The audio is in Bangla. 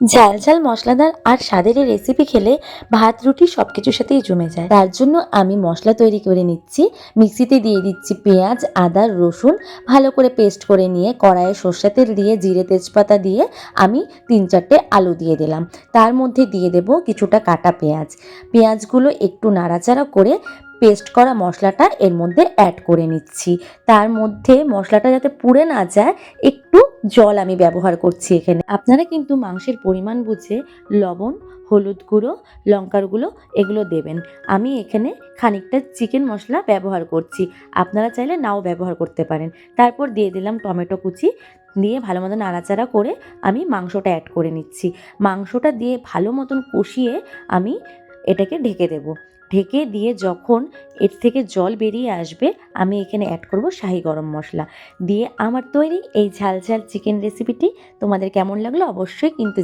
ঝাল ঝাল মশলাদার আর স্বাদের এই রেসিপি খেলে ভাত, রুটি সব কিছুর সাথেই জমে যায়। তার জন্য আমি মশলা তৈরি করে নিচ্ছি। মিক্সিতে দিয়ে দিচ্ছি পেঁয়াজ, আদা, রসুন। ভালো করে পেস্ট করে নিয়ে কড়াইয়ে সর্ষে তেল দিয়ে, জিরে তেজপাতা দিয়ে আমি তিন চারটে আলু দিয়ে দিলাম। তার মধ্যে দিয়ে দেব কিছুটা কাটা পেঁয়াজ। পেঁয়াজগুলো একটু নাড়াচাড়া করে পেস্ট করা মশলাটা এর মধ্যে অ্যাড করে নিচ্ছি। তার মধ্যে মশলাটা যাতে পুড়ে না যায়, একটু জল আমি ব্যবহার করছি এখানে। আপনারা কিন্তু মাংসের পরিমাণ বুঝে লবণ, হলুদ গুঁড়ো, লঙ্কার গুঁড়ো এগুলো দেবেন। আমি এখানে খানিকটা চিকেন মশলা ব্যবহার করছি। আপনারা চাইলে নাও ব্যবহার করতে পারেন। তারপর দিয়ে দিলাম টমেটো কুচি। দিয়ে ভালো মতো নাড়াচাড়া করে আমি মাংসটা অ্যাড করে নিচ্ছি। মাংসটা দিয়ে ভালো মতন কষিয়ে আমি এটাকে ঢেকে দেব। ঢেকে দিয়ে যখন এর থেকে জল বেরিয়ে আসবে, আমি এখানে অ্যাড করব শাহি গরম মশলা। দিয়ে আমার তৈরি এই ঝাল ঝাল চিকেন রেসিপিটি তোমাদের কেমন লাগল অবশ্যই কিন্তু